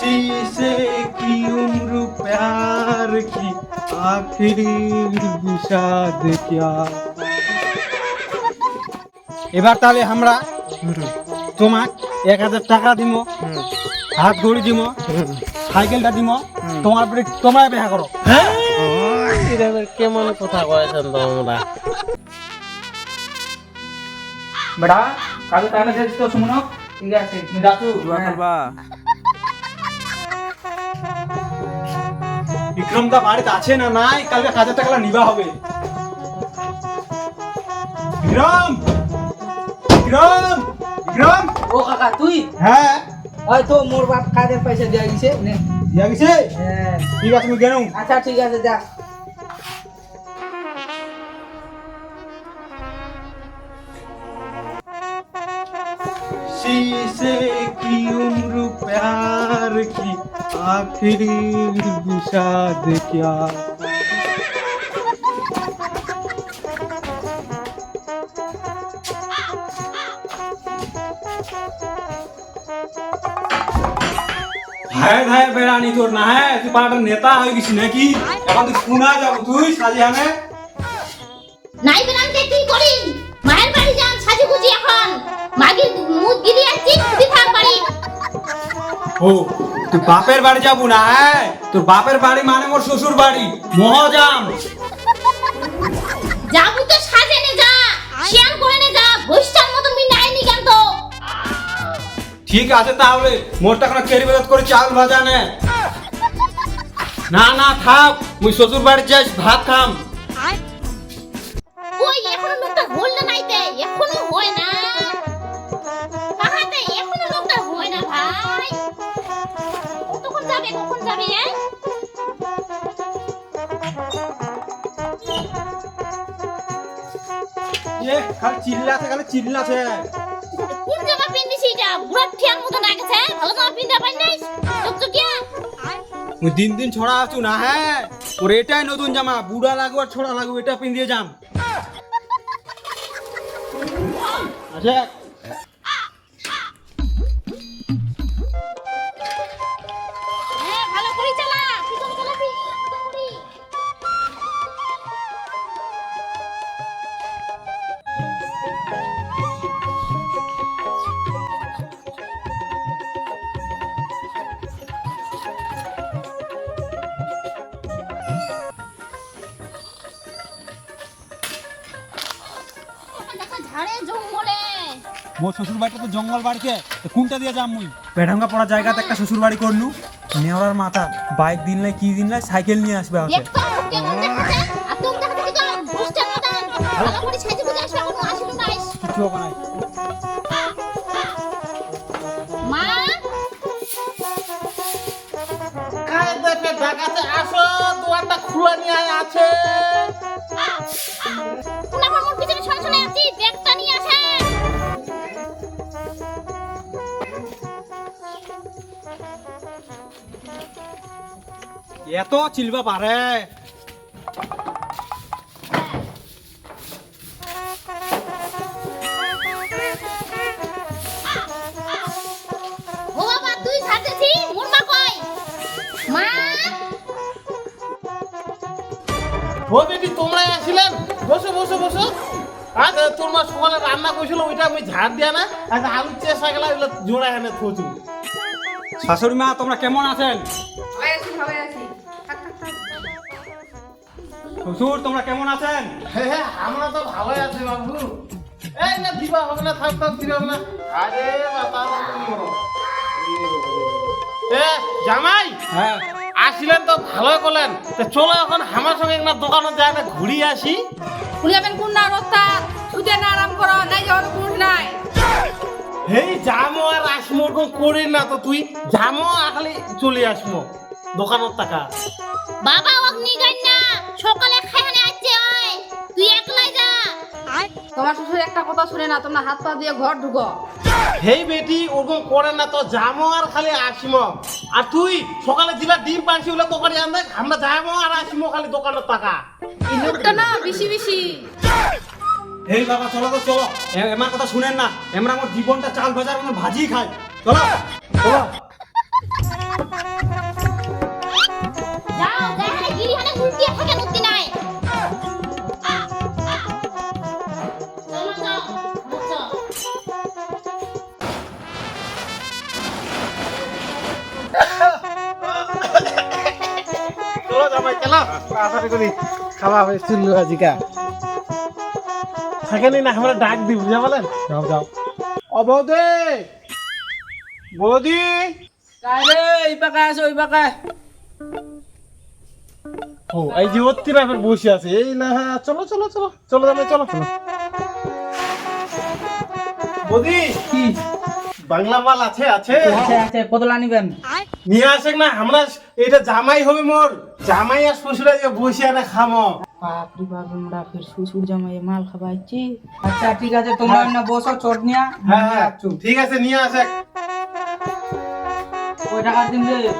शीशे की उम्र प्यार की आखिरी विषाद क्या এবার তাহলে আমরা তোমাক এক হাজার টাকা দিব হাত ঘড়ি দিব সাইকেলটা দিব তোমার পরে তোমরা দেখা করো হ্যাঁ এরকম কেমন কথা কয়েছেন তোমরা বেটা কাজে টাকা শেষ তো শুনো ঠিক আছে যাচ্ছু বিক্রম দা বাড়িতে আছে না নাই কালকে হাজার টাকা নিবা হবে বিক্রম বিক্রম বিক্রম ও কাকা তুই হ্যাঁ হয়তো মোর বাপ কাজের পয়সা দেওয়া গেছে নে দিয়া গেছে হ্যাঁ ঠিক আছে আমি গেলাম আচ্ছা ঠিক আছে যা शीशे की उम्र प्यार की आखिरी विषाद क्या হ্যাঁ হ্যাঁ বেড়ানি তোর না হ্যাঁ তুই পাড়ার নেতা হয়ে গেছিস নাকি এখন তুই শোনা যাবো তুই সাজিয়ানে নাই বেরানতে কি করি মায়ের বাড়ি যান সাজি গুজি এখন মাগি মুদ গিরি আসছি তুই থাক বাড়ি ও তুই বাপের বাড়ি যাব না হ্যাঁ? তোর বাপের বাড়ি মানে মোর শ্বশুর বাড়ি। মহাজাম যাবু তো সাজে নে যা শিয়ান করে নে যা বৈশাখ মতো মি নাই নি কেন তো? ঠিক আছে তাহলে মোরটা কোনো কেরি বেরত করে চাল ভাজা নে না না থাক মুই শ্বশুর বাড়ি যাইস ভাত খাম। যাবে হ্যাঁ এ খালি চিল্লাছে খালি চিল্লাছে কোন জামা পিন্দিছি এটা বুড়া ঠিয়ার মতো লাগছে ভালো জামা পিন্দা দিন দিন ছড়া আছু না হ্যাঁ ওর এটাই নতুন জামা বুড়া লাগবে আর ছোড়া লাগবে এটা পিন্দিয়ে যাম আচ্ছা মোর শ্বশুর বাড়িটা তো জঙ্গল বাড়িতে কোনটা দিয়ে যাম মুই? পেঠাঙ্গা পড়া জায়গাতে একটা শ্বশুর বাড়ি করলু। নেওয়ার মাথা বাইক দিন নাই কি দিন নাই সাইকেল নিয়ে আসবে আমাকে। কিছু হবে না। ঢাকাতে আসো দোয়ারটা খোলা নিয়ে আছে। এত চিলবা পারে। ও বেটি তোমরাই আসিলেন বসো বসো বসো। আচ্ছা তোর মা সকালে রান্না করছিল ওইটা আমি ঝাড় দিয়া না। আচ্ছা আলু চেষ্টা গেলা এগুলো জোড়া এনে থুচু শাশুড়ি মা তোমরা কেমন আছেন? শ্বশুর তোমরা কেমন আছেন? হ্যাঁ হ্যাঁ আমরা তো ভালোই আছি বাবু। এই না দিবা হবে না থাক থাক দিবা না। আরে বাবা এ জামাই হ্যাঁ। আসিলেন তো ভালোই করলেন। তো চলো এখন আমার সঙ্গে একটা দোকানে যায় না ঘুরিয়ে আসি। কোন না রস্তা না আরাম করো নাই যাওয়ার কোনো নাই। হেই জামো আর আসমো করি না তো তুই। জামো আখালি চলে আসমো দোকানের টাকা। বাবা ওক নিগান না সকালে কথা শুনে না তোমরা হাত পা দিয়ে ঘর ঢুকো। হেই বেটি ওরকম করে না তো জামো আর খালি আসমো। আর তুই সকালে যেটা ডিম পাচ্ছি ওগুলো দোকানে আনবে আমরা যাব আর আসমো খালি দোকানের টাকা এই লোকটা না বেশি বেশি। এই বাবা চলো তো চলো। এমার কথা শুনেন না। এমরা আমার জীবনটা চাল বাজার ভাজি খাই চলো। চলো। চলো করে খাওয়া হয়েছিল আজিকা। থাকেনি না আমরা ডাক দিই বুঝা বলেন যাও যাও। অবদে বৌদি! কারে এই পাকা আছে ওই পাকা। ও এই যে ওত্তিরা ফের বসে আছে। এই না হ্যাঁ, চলো চলো চলো চলো যাবে চলো চলো। বৌদি! কি? বাংলা মাল আছে আছে? আছে আছে কতলা নিবেন? নিয়ে আসেন না আমরা এটা জামাই হবে মোর। জামাই আর শ্বশুরে যে বসে খামো। বাপরে বাপ আমরা ফের শ্বশুর জামাই মাল খাবাইছি আচ্ছা ঠিক আছে তোমরা না বসো চট নিয়া। হ্যাঁ হ্যাঁ ঠিক আছে নিয়ে আসে। ওই টাকা দিন রে?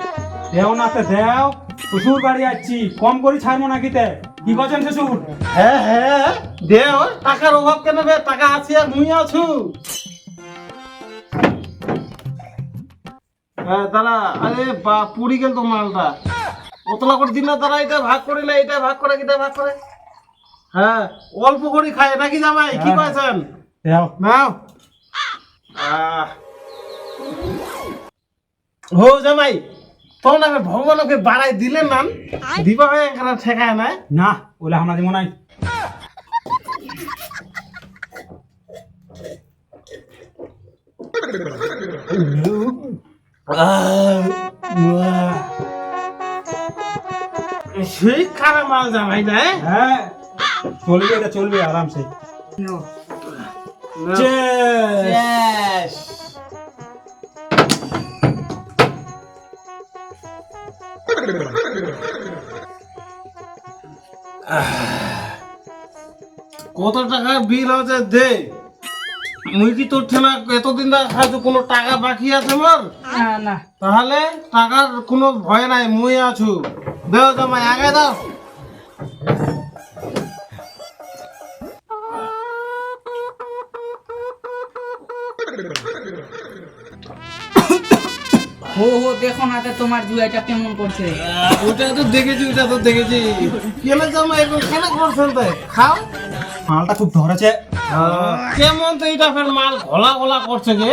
দেও না তে দেও। শ্বশুর বাড়ি আসছি কম করে ছাড়বো না কিতে কি করছেন শ্বশুর? হ্যাঁ হ্যাঁ দে ও, টাকার অভাব কেন বে? টাকা আছে আর মুই আছু। হ্যাঁ দাদা আরে বা পুরি গেল তো মালটা। কতলা করে দিন না তারা এটা ভাগ করে না এটা ভাগ করে এটা ভাগ করে। হ্যাঁ অল্প করে খায় নাকি জামাই? কি হ্যাঁ। কয়েছেন দেও নাও। আহ। হো জামাই তোমরা ভগবানকে বাড়াই দিলেন না? দিবা হয় এখানে ঠেকায় না না ওলা আমরা দিব নাই। সেই খারাপ মাল জামাই না হ্যাঁ? চলবে এটা চলবে আরামসে। নো। কত টাকা বিল হচ্ছে দে? মুই কি তোর ঠেলা এতদিন খাইতো কোনো টাকা বাকি আছে মোর না না। তাহলে টাকার কোনো ভয় নাই মুই আছু। দেও জামাই আগে দাও। হো হো দেখো না তে তোমার জুয়াইটা কেমন করছে। ওটা তো দেখেছি ওটা তো দেখেছি। কেন জামাই এখন কেন করছেন তাই? খাও। মালটা খুব ধরেছে। কেমন তো এটা ফের মাল ঘোলা ঘোলা করছে গে।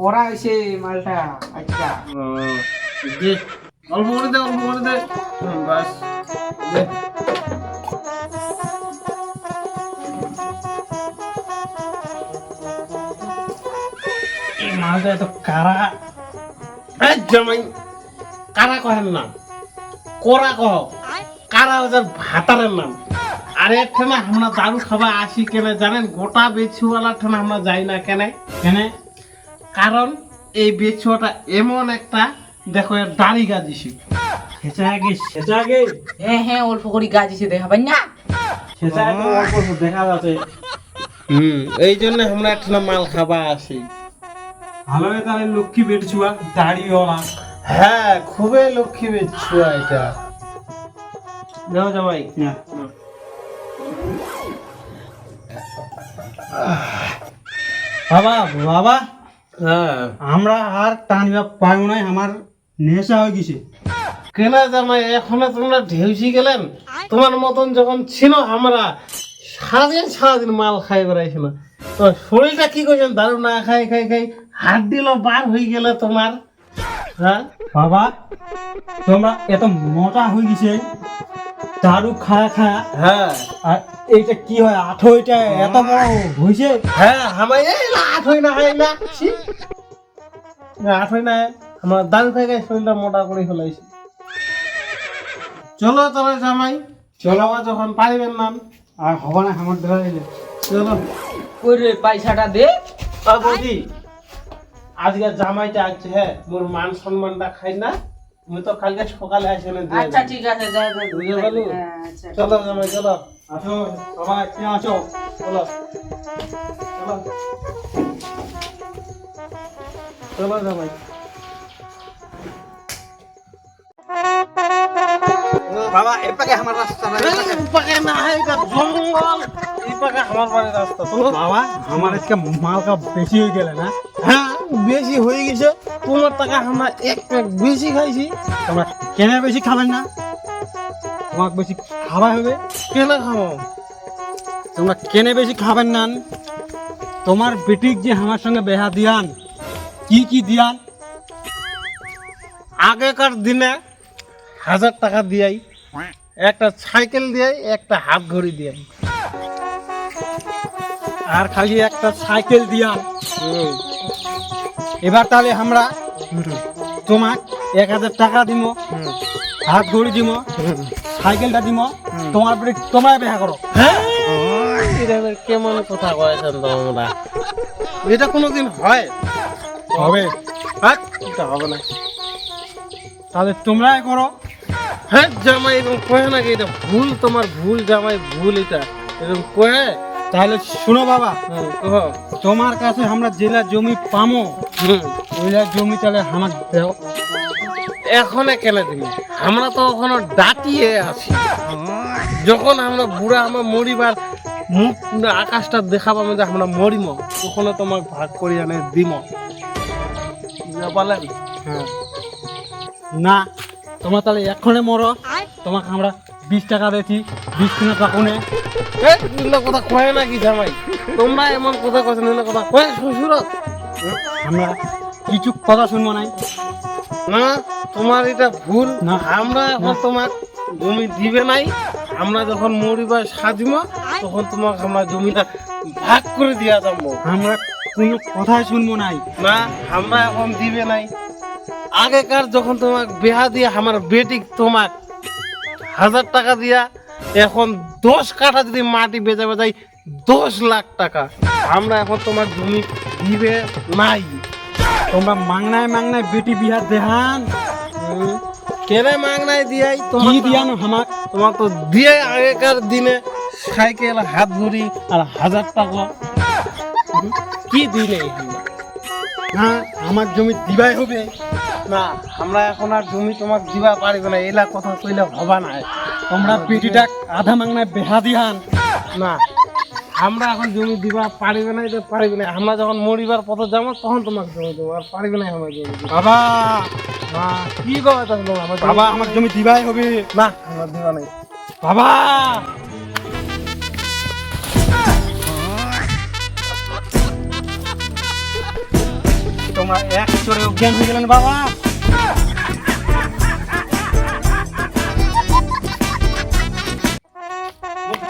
করা হয়েছে মালটা আচ্ছা। অল্প করে করে জামাই, কারা নাম কোরা কহ। আরে ঠেনা, আমরা দারু খাবা আসি কেন, জানেন? গোটা বেছুওয়ালা ঠেনা, আমরা যাই না কেন। কেন? কারণ এই বেছুয়াটা এমন একটা দেখো এর দাড়ি গাজিছি। আগে আগে? হ্যাঁ হ্যাঁ অল্প করে গাছ এসে দেখাবেন না? সেচা আগে অল্প অল্প দেখা যাচ্ছে। হুম এই জন্য আমরা ঠেনা মাল খাবা আসি। ভালো তাহলে লক্ষ্মী বেটছুয়া দাড়িওয়ালা হ্যাঁ খুবই লক্ষ্মী বেছুয়া এটা। যাও জামাই হ্যাঁ বাবা বাবা হ্যাঁ। আমরা আর টানিবা পাইও নাই আমার নেশা হয়ে গেছে। কেনা জামাই এখনও তোমরা ঢেউসি গেলেন তোমার মতন যখন ছিল আমরা সারাদিন সারাদিন মাল খাই বেড়াইছি না। তো শরীরটা কি করছেন? দারু না খাই খাই খাই। হাত দিল বার হয়ে গেলে তোমার। হ্যাঁ? বাবা তোমরা এত মোটা হয়ে গেছে দারু খায়া খায়া। হ্যাঁ। আর এইটা কি হয়? আঠো এটা এত বড় হয়েছে হ্যাঁ আমার এই হই না হয় না। হই না আমার খাই খাই শরীরটা মোটা করে ফেলাইছি। চলো তবে জামাই চলো যখন পারিবেন না আর হবে না আমার ধরা চলো। ওই রে পয়সাটা দে। বৌদি আজকে জামাইটা আছে হ্যাঁ মোর মান সম্মানটা খাই না আমি তো কালকে সকালে আসে না আচ্ছা ঠিক আছে যাও বুঝে গেলো? চলো জামাই চলো। আসো কেন আছো চলো। চলো। চলো জামাই। বাবা এপাকে আমার রাস্তা এই না এটা জঙ্গল। এই আমার বাড়ির রাস্তা। বাবা আমার আজকে মালকা বেশি হয়ে গেলে না? হ্যাঁ বেশি হয়ে গেছে। তোমার টাকা আমরা এক প্যাক বেশি খাইছি। তোমরা কেন বেশি খাবেন না? তোমাকে বেশি খাওয়া হবে? কেন খাব? তোমরা কেনে বেশি খাবেন না? তোমার বেটিক যে আমার সঙ্গে বেহা দিয়ান কি কি দিয়ান? আগেকার দিনে হাজার টাকা দিয়াই একটা সাইকেল দিয়ে একটা হাত ঘড়ি দিয়ে। আর খালি একটা সাইকেল দিয়া। এবার তাহলে আমরা তোমাক এক হাজার টাকা দিব হাত ঘড়ি দিব সাইকেলটা দিব তোমার পরে তোমরা দেখা করো। হ্যাঁ? কেমন কথা কয়েছেন তোমরা? এটা কোনোদিন হয়? হবে। হবে না। তাহলে তোমরাই করো। হ্যাঁ জামাই এরকম কয়ে নাকি এটা ভুল তোমার ভুল জামাই ভুল এটা। এরকম কয়ে তাহলে শুনো বাবা তোমার কাছে আমরা জেলা জমি পামো। ওইলা জমি তাহলে আমার দেও। এখনে কেন দিবি আমরা তো এখনও ডাটিয়ে আছি। যখন আমরা বুড়া আমরা মরিবার মুখ আকাশটা দেখাবো যে আমরা মরিম। তখন তোমাক ভাগ করি আনে দিম। পারলেন? হ্যাঁ। না। তোমার তাহলে এক্ষণে মরো। তোমাকে আমরা বিশ টাকা দিয়েছি বিশ কিনা এগুলো কথা কয় নাকি জামাই? তোমরা এমন কথা কথা এগুলো কথা কয় শ্বশুর আমরা কিছু কথা শুনব নাই। না তোমার এটা ভুল। না। আমরা এখন তোমার জমি দিবে নাই। আমরা যখন মরিবার সাজিম তখন তোমাকে আমরা জমিটা ভাগ করে দিয়া যাব। আমরা কোনো কথাই শুনব নাই। না আমরা এখন দিবে নাই। আগেকার যখন তোমার বেহা দিয়ে আমার বেটি তোমার হাজার টাকা দিয়া এখন দশ কাঠা যদি মাটি বেচা বেচাই দশ লাখ টাকা। আমরা এখন তোমার জমি দিবে নাই। তোমরা মাংনায় মাংনায় বেটি বিহার দেহান। কেনে মাংনায় দিয়াই কি তোমার দিয়ানো আমার তোমার তো দিয়ে আগেকার দিনে সাইকেল হাত ঘড়ি আর হাজার টাকা। কি দিলে হ্যাঁ আমার জমি দিবাই হবে। না আমরা এখন আর জমি তোমাকে দিবা পারিবে না এলা কথা কইলে হবা না। তোমরা বেটিটা আধা মাংনায় বেহা দিহান। না আমরা এখন জমি দিবা পারিবে না এটা পারিবে না। আমরা যখন মরিবার পথে যাব তখন তোমাকে জমি দেবো আর পারিবে না আমার জমি বাবা! না কি কথা তাহলে বাবা আমার জমি দিবাই হবে। না আমরা দিবা নাই। বাবা! তোমরা এক চোরে অজ্ঞান হয়ে গেলেন বাবা।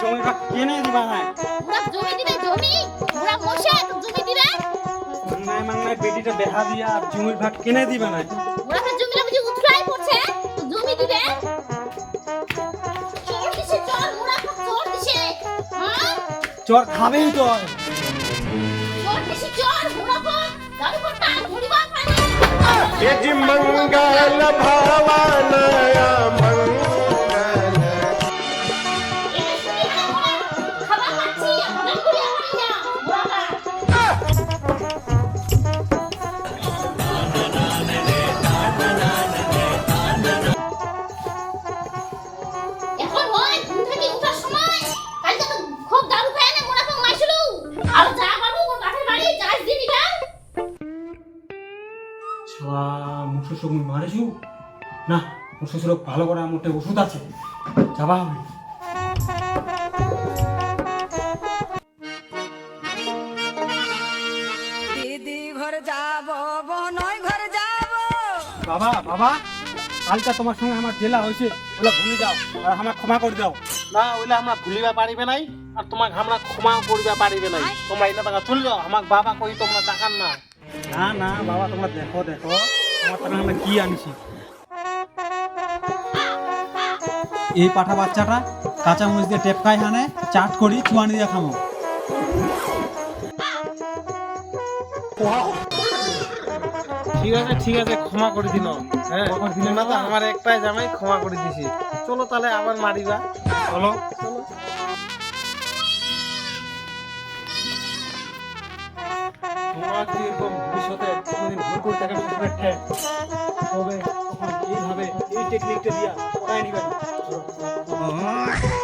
জমিটা কেনে দিবা না ওরা জমি দিবে জমি? ওরা মশা জমি দিবে? মাংনায় মাংনায় বেটিটা দেখা দিয়া আর জমির ভাগ কেনে দিবা না ওরা তো জমিটা বুঝি উতলাই পড়ছে। জমি দিবে? চোর দিছে চোর ওরা চোর দিছে। চর খাবেই তো। यजि मंगल भवनया मंगल মুসুর ভালো করে মোটে ওষুধ আছে। যাবা হবে। দিদি ঘর যাব বনয় ঘর যাব। বাবা বাবা কালকে তোমার সঙ্গে আমার জেলা হয়েছে ওগুলো ভুলে যাও আর আমার ক্ষমা করে দাও। না ওইলে আমরা ভুলিবা পারিবে নাই আর তোমাকে আমরা ক্ষমা করিবা পারিবে নাই। তোমরা এলা টাকা চলে যাও আমার বাবা কই তোমরা টাকার না। না না বাবা তোমরা দেখো দেখো। তোমার টাকা আমরা কি আনছি? এই পাঠা বাচ্চাটা কাঁচা মরিচ দিয়ে টেপকাই হানে চাট করি চুয়ানি দিয়ে খামো ঠিক আছে ঠিক আছে ক্ষমা করে দিন হ্যাঁ? আমার একটাই জামাই ক্ষমা করে দিছি। চলো তাহলে আবার মারিবা। চলো। চলো তোমরা যদি এরকম ভবিষ্যতে কোনোদিন ভুল করে থাকেন তবে এইভাবে এই টেকনিকটা দিয়া পড়ায় নিবেন hot.